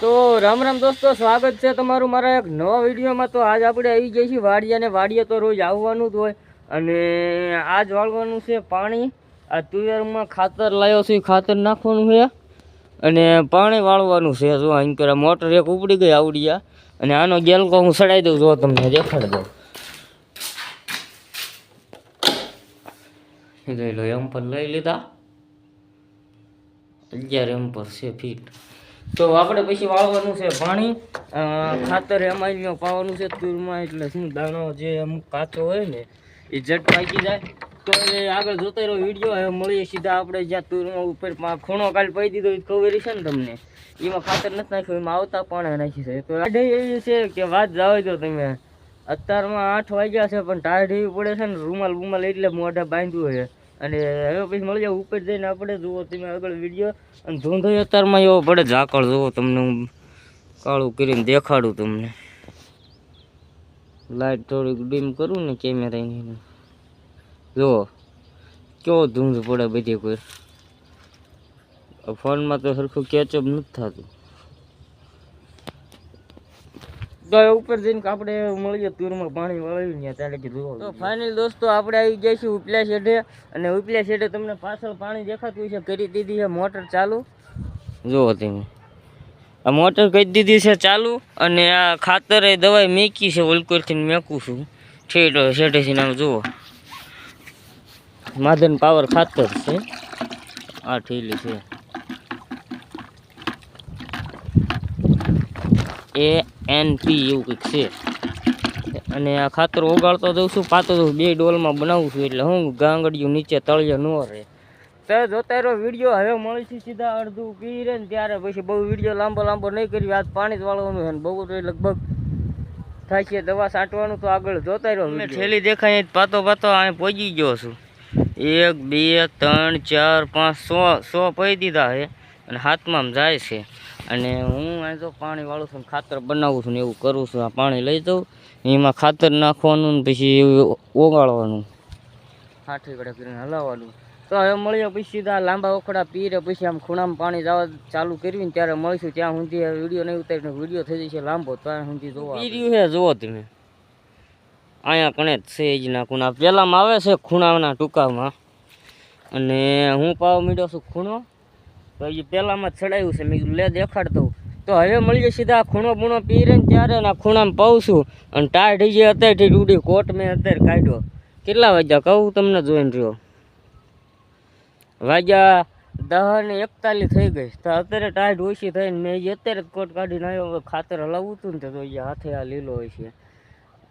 તો રામ રામ દોસ્તો, સ્વાગત છે તમારું મારા એક નવા વિડીયોમાં. તો આજ આપણે આવી જઈએ છીએ વાડિયા ને વાડિયા તો રોજ આવવાનું જ હોય. અને આજ વાળવાનું છે પાણી. આ તુવેરમાં ખાતર લાવ્યો છે ખાતર નાખવાનું છે. અને પાણી વાળવાનું છે જો અહીં કરે મોટર એક ઉપડી ગઈ આવડિયા અને આનો ગેલકો હું સડાઈ દઉં, જો તમને દેખાડી દઉં લઈ લો, એમ પર લઈ લીધા. અગિયાર એમ પર છે ફીટ. તો આપણે પછી વાળવાનું છે પાણી. ખાતર એમાં પાવાનું છે તુરમાં, એટલે શું દાણો જે અમુક કાચો હોય ને, એ જટ પાકી જાય. તો એ આગળ જોતા રહ્યો વીડિયો મળીએ સીધા આપણે જ્યાં તુરમાં ઉપર ખૂણો કાલ પડી દીધો, એ ખબર છે ને તમને. એમાં ખાતર નથી નાખ્યું, એમાં આવતા પણ નાખી છે. તો એવી છે કે વાત જાવ તો તમે. અત્યારમાં આઠ વાગ્યા છે, પણ ટાઢ એવી પડે છે ને રૂમાલ બુમાલ એટલે મોઢા બાંધ્યું છે અને હવે પછી મળી જાય ઉપર જઈને આપણે જુઓ તમે આગળ વીડિયો અને ધૂંધો અત્યારમાં એવો પડે ઝાકળ જુઓ તમને હું કાળું કરીને દેખાડું તમને. લાઈટ થોડીક ડીમ કરું ને કેમેરાની જુઓ કેવો ધૂંધ પડે બધી કોઈ. ફોનમાં તો સરખું કેચઅપ નથી થતું. તો ઉપર જઈને આપણે મળીએ તુરમાં પાણી વળાવી ત્યાં ત્યારે કીધું તો ફાઇનલ દોસ્તો આપણે આવી જઈશું ઉપલા શેઢે અને ઉપલા શેઢે તમને પાછળ પાણી દેખાતું છે કરી દીધી છે મોટર ચાલુ. જુઓ તમે આ મોટર કરી દીધી છે ચાલુ અને આ ખાતર એ દવાઈ મેકી છે ઓલકોરથી મેકું છું. ઠીક શેઢેથી નામ જુઓ. માધન પાવર ખાતર છે. આ ઠીલી છે. એ એન પી એવું કંઈક છે. અને આ ખાતર ઓગાળતો દઉં છું પાતો દઉં બે ડોલમાં બનાવું છું એટલે હું ગાંગડિયું નીચે તળિયે ન રહે. તો જોતા રહ્યો વીડિયો હવે મળીશું સીધા અડધું પી રહે ને ત્યારે પછી બહુ વીડિયો લાંબો લાંબો નહીં કરી આજ પાણી જ વાળવાનું છે ને બહુ તો લગભગ થાય છે દવા છાંટવાનું તો આગળ જોતા રહ્યો મેં થેલી દેખાય પાતો પાતો અહીં પહોંચી ગયો છું. એક બે ત્રણ ચાર પાંચ સો સો પહી દીધા છે અને હાથમાં જાય છે. અને હું અહીં તો પાણી વાળું છું ખાતર બનાવું છું ને એવું કરું છું આ પાણી લઈ જાઉં એમાં ખાતર નાખવાનું ને પછી ઓગાળવાનું. હાથી કડે કરીને હલાવવાનું. તો હવે મળીએ પછી સીધા લાંબા ઓખડા પીરે પછી આમ ખૂણામાં પાણી જવા ચાલુ કર્યું ને ત્યારે મળીશું ત્યાં સુધી વીડિયો નહીં ઉતારીને વીડિયો થઈ જશે લાંબો ત્યાં સુધી જોવા પી રહ્યું છે જુઓ તમે. અહીંયા કણે જ છે જ ના ખૂણા. પહેલાંમાં આવે છે ખૂણાના ટૂંકામાં. અને હું પાવ મીડો છું ખૂણો. તો એ પહેલાંમાં ચડાવ્યું છે. મેં લે, દેખાડતો. તો હવે મળીએ સીધા ખૂણો બૂણો પીરે ને ત્યારે આ ખૂણામાં પાઉં છું. અને ટાઢ જે અત્યારથી ડૂડી કોટ મેં અત્યારે કાઢ્યો. કેટલા વાગ્યા? કહું તમને જોઈને રહ્યો. વાગ્યા દહ ને એકતાલીસ થઈ ગઈ. તો અત્યારે ટાઈટ ઓછી થઈને મેં અત્યારે જ કોટ કાઢીને આવ્યો. ખાતર હલાવવું ને તો એ હાથે આ લીલો હોય છે.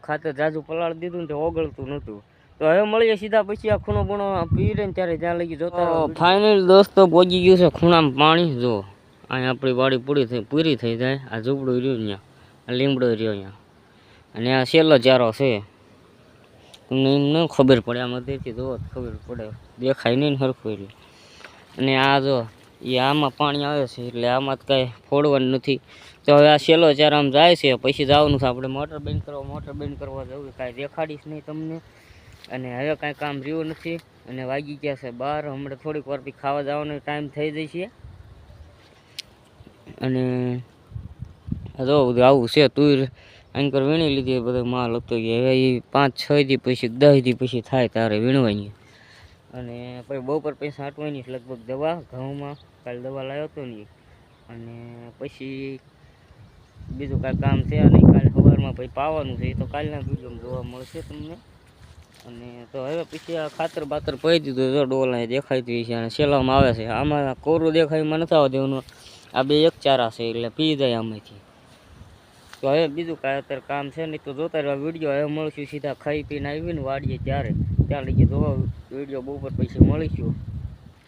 ખાતર જાજુ પલાળી દીધું ને તો ઓગળતું નહોતું. તો હવે મળીએ સીધા પછી આ ખૂણો બૂણો પી ને ત્યારે ત્યાં લગી જોતા ફાઇનલ દોસ્તો પહોંચી ગયું છે ખૂણામાં પાણી જો. અહીંયા આપણી વાડી પૂરી થઈ પૂરી થઈ જાય. આ ઝૂંપડું રહ્યું ત્યાં આ લીમડો રહ્યો અહીંયા. અને આ છેલ્લો ચારો છે. તમને એમ ન ખબર પડે આમાં તેથી જોવો ખબર પડે. દેખાય નહીં ને સરખું એટલે. અને આ જો એ આમાં પાણી આવે છે એટલે આમાં તો કાંઈ ફોડવાનું નથી. તો હવે આ છેલ્લો ચાર આમ જાય છે પછી જવાનું છે. આપણે મોટર બંધ કરવા મોટર બંધ કરવા જવું કાંઈ દેખાડીશ નહીં તમને. અને હવે કાંઈ કામ રહ્યું નથી અને વાગી ગયા છે બાર. હમણાં થોડીક વાર પછી ખાવા જવાનો ટાઈમ થઈ જશે અને જો આવું છે. તુર એન્કર વીણી લીધી, બધો માલ હતો કે હવે એ પાંચ, છ દી પછી, દસ દી પછી થાય તારે વીણવાની. અને પછી બપોર પછી છાંટવાની છે લગભગ દવા. ઘઉંમાં કાલે દવા લાવ્યો હતો ને અને પછી બીજું કાંઈ કામ છે નહીં. કાલે સવારમાં પછી પાવાનું છે. એ તો કાલના વિડીયોમાં જોવા મળશે તમને. અને તો હવે પછી આ ખાતર બાતર પહી દીધું જો ડોલા દેખાતી છે અને સેલામાં આવે છે. આમાં કોરું દેખાયમાં નથી આવવા દેવાનું આ બે એક ચારા છે એટલે પી જાય આમાંથી. તો હવે બીજું કાંઈ અત્યારે કામ છે નહીં તો જોતા રહેવા વીડિયો હવે મળશું સીધા ખાઈ પીને આવીને વાડીએ ત્યારે. ત્યાં લઈ જોવા વીડિયો બપોર પછી મળીશું.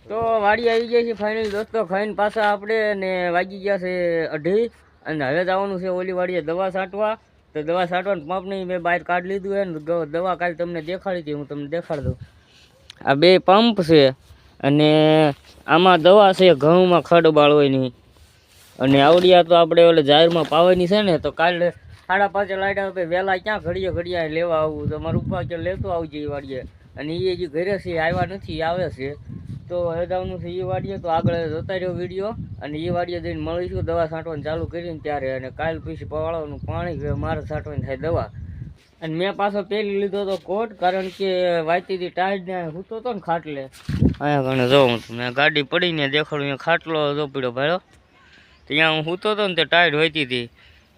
તો વાડી આવી ગયા છે ફાઇનલ દોસ્તો, ખાઈને પાછા આપણે ને વાગી ગયા છે અઢી. અને હવે જવાનું છે ઓલી વાડીએ દવા છાંટવા. તો દવા છાંટવાનું પંપની મેં બહાર કાઢી લીધું છે ને, દવા કાલે તમને દેખાડી હતી, હું તમને દેખાડી દઉં. આ બે પંપ છે અને આમાં દવા છે, ઘઉંમાં ખડ બાળવાની. અને આવડિયા તો આપણે ઓલે જાહેરમાં પાવાની છે ને, તો કાલે સાડા પાંચે લાઈટ આવે વહેલા ક્યાં ઘડીએ ઘડીએ લેવા આવું? તમારું ઉપર લેતો આવજે એ વાડીએ. અને એ જે ઘરે છે, આવ્યા નથી, આવે છે. તો હવે છે એ વાડીએ, તો આગળ જોતા રહ્યો વીડિયો અને એ વાડીએ જઈને મળીશું દવા છાંટવાનું ચાલુ કરીને ત્યારે અને કાલ પછી પવાળવાનું પાણી મારે છાંટવાની થાય દવા. અને મેં પાછો પહેરી લીધો તો કોટ, કારણ કે વાયતીથી ટાઈટ ને હૂતો હતો ને ખાટલે. અહીંયા ઘણે જોઉં મેં ગાડી પડીને દેખાડું, અહીંયા ખાટલો જો પીડ્યો ભાડ્યો ત્યાં હું સૂતો હતો ને તે ટાઈટ હોતી હતી.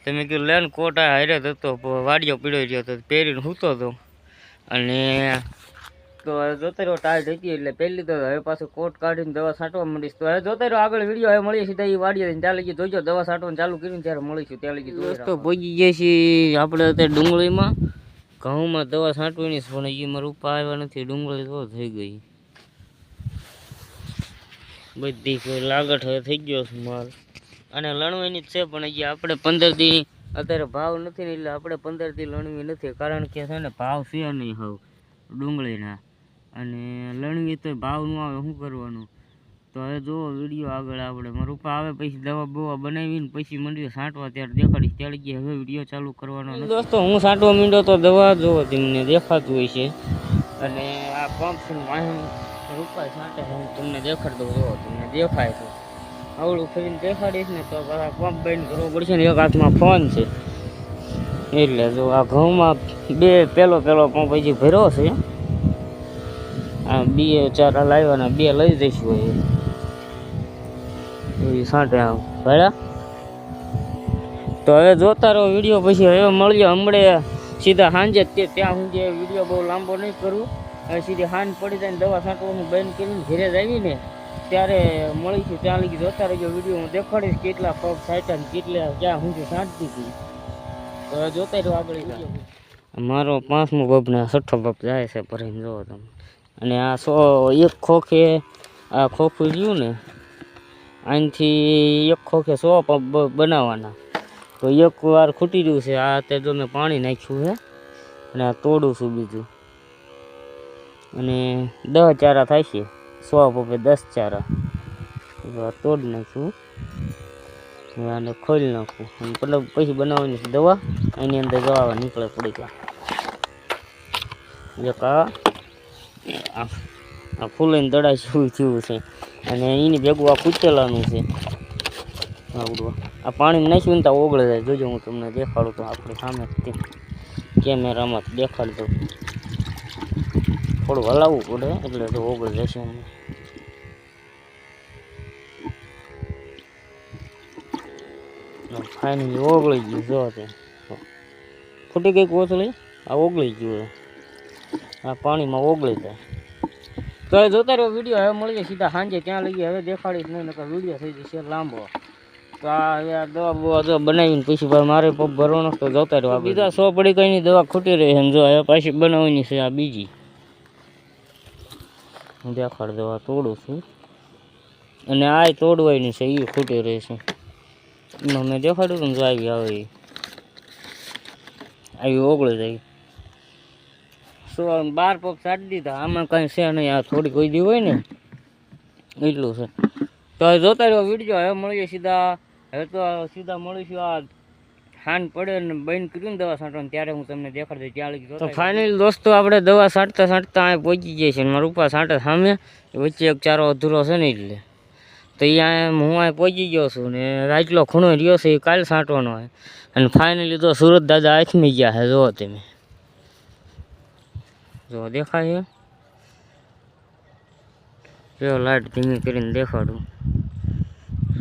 તો મેં કીધું લેન કોટ આ હારે હતો પ- વાડીઓ પીડ્યો રહ્યો હતો. પહેરીને સૂતો હતો અને તો હવે જોતા રહ્યો ટાળ જતી એટલે પહેલી તો હવે પાછું કોટ કાઢીને દવા છાંટવા માંડીશ. તો હવે જોતા રહ્યો આગળ વીડિયો હવે મળીએ સીધા એ વાડીએ ત્યાં લગી જોઈજો દવા છાંટવાનું ચાલુ કર્યું ત્યારે મળીશું. ત્યાં લગી દોસ્તો પહોંચી ગયા છીએ આપણે અત્યારે ડુંગળીમાં. ઘઉંમાં દવા છાંટવાની પણ એ મારા ઉપા આવ્યા નથી. ડુંગળી તો થઈ ગઈ. બધી કોઈ લાગટ હવે થઈ ગયો છે માલ. અને લણવાની જ છે પણ હજી આપણે પંદર દી અત્યારે ભાવ નથી ને એટલે આપણે પંદર દી લણવી નથી. કારણ કે છે ને ભાવ છે નહીં હવે ડુંગળીના. અને લણવી તો ભાવ ન આવે, શું કરવાનું? તો હવે જુઓ વીડિયો આગળ આપણે. મારું રૂપા આવે પછી દવા બવા બનાવીને પછી મંડીએ છાંટવા ત્યારે દેખાડીશ. ત્યારે ગયા હવે વીડિયો ચાલુ કરવાનો દોસ્તો, હું છાંટવા માંડ્યો તો દવા જોવો તમને દેખાતું હોય છે. અને આ પંપ છે ને વાહન રૂપા છાંટે હું તમને દેખાડ દઉં. જોવો તમને દેખાય છે. આવડું ફરીને દેખાડીશ ને તો પંપ બંધ કરવો પડશે ને એક હાથમાં ફોન છે. એટલે જો આ ઘઉંમાં બે પેલો પેલો પંપ હજી ભર્યો છે. આ બે ચાર લાવ્યાના બે લઈ જઈશું એ સાંટે આવ. બરાબર તો હવે જોતા રહો વીડિયો પછી હવે મળીએ હમણે સીધા સાંજે તે ત્યાં હું જે વીડિયો બહુ લાંબો નહીં કરું. હવે સીધી હાન પડી જાય દવા છાંટવાનું બંધ કરીને ઘરે જ આવીને ત્યારે મળીશું ત્યાં લગી જોતા રહેજો વીડિયો. હું દેખાડીશ કેટલા પગ સાંટ્યા કેટલા ક્યાં હું સાંટતી હતી. તો હવે જોતા રહ્યો આગળ મારો પાંચમો બબ ને છઠ્ઠો બબ જાય છે ભરીને જોવો તમે. અને આ સો, એક ખોખે, આ ખોખું રહ્યું ને અહીંથી એક ખોખે સો પંપ બનાવવાના. તો એક વાર ખૂટી રહ્યું છે, આ તે જો મેં પાણી નાખ્યું છે, અને આ તોડું છું બીજું. અને દસ ચારા થાય છે, સો પંપે દસ ચારા. તોડી નાખ્યું. આને ખોલી નાખું. મતલબ પછી બનાવવાની દવા, એની અંદર જવા નીકળે પડી ગયા એક આ. આ આ ફૂલોની દડા જેવું થયું છે. અને એની ભેગું આ કૂટેલાનું છે. આવડું આ પાણી નાખ્યું ને ત્યાં ઓગળે જાય. જોજો હું તમને દેખાડું તો આપણે સામે કેમેરામાં દેખાડી દઉં. થોડું હલાવવું પડે, એટલે તો ઓગળી જશે અમને ફાઇનલી ઓગળી ગયું, જો તે. ફૂટી ગઈ કોથળી આ ઓગળી ગયું પાણીમાં ઓગળી જાય. તો હવે જોતા રહ્યો વીડિયો હવે મળીએ સીધા સાંજે, ત્યાં લઈએ. હવે દેખાડી જ નહીં, નકર વીડિયો થઈ જશે લાંબો. તો આ હવે આ દવા બવા જો બનાવીને પછી ભાઈ મારે પગ ભરવાનો તો જોતા રહ્યો બીજા સો પડી કંઈની દવા ખૂટી રહી છે જો, હવે પાછી બનાવવાની છે આ બીજી. હું દેખાડ દવા તોડું છું. અને આ તોડવાની છે એ ખૂટી રહી છે. એમાં મેં દેખાડ્યું ને જો આવી આવે. આવી ઓગળી જાય. સો બાર પગ સાડી દીધા. આમાં કાંઈ છે નહીં આ થોડી કોઈ દી હોય ને એટલું છે. તો હવે જોતા રહ્યો વીડિયો. હવે મળીએ સીધા. હવે તો સીધા મળીશું. આ હાન પડે ને બંધ કર્યું ને દવા છાંટવાનું ત્યારે હું તમને દેખાડ દઉં ત્યાં લગી તો ફાઇનલ દોસ્તો આપણે દવા છાંટતા છાંટતા અહીં પહોંચી જઈએ છે મારા રૂપા છાંટે સામે. વચ્ચે એક ચારો અધૂરો છે ને એટલે. તો અહીંયા હું અહીં પહોંચી ગયો છું ને રાજલો ખૂણો રહ્યો છે એ કાલ છાંટવાનો હોય. અને ફાઇનલી તો સુરત દાદા આથમી ગયા છે જુઓ તમે. જો દેખાય જો લાઈટ ધીમી કરીને દેખાડું.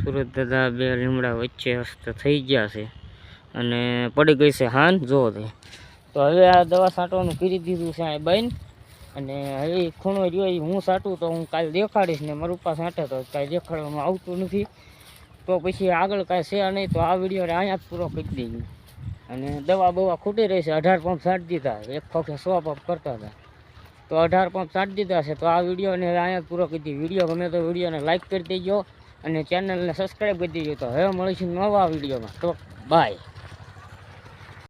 સુરત દાદા બે લીમડા વચ્ચે હસ્ત થઈ ગયા છે અને પડી ગઈ છે હાન, જો તે. તો હવે આ દવા છાંટવાનું કરી દીધું છે બેન. અને હવે ખૂણો રહ્યો એ હું છાંટું તો હું કાલે દેખાડીશ ને મારું પાસે છાંટે તો કાંઈ દેખાડવામાં આવતું નથી. તો પછી આગળ કાંઈ છે નહીં તો આ વીડિયો અહીંયા જ પૂરો કરી દઈએ અને દવા બવા ખૂટી રહી છે. અઢાર પંપ છાંટી દીધા. એક વખતે સો પંપ કરતા હતા. તો અઢાર પંપ છાંટી દીધા છે. તો આ વિડીયોને અહીંયા પૂરો દઈએ. વીડિયો ગમે તો વિડીયોને લાઈક કરી દેજો અને ચેનલને સબસ્ક્રાઈબ કરી દેજો. તો હવે મળીશું નવા વિડીયોમાં. તો બાય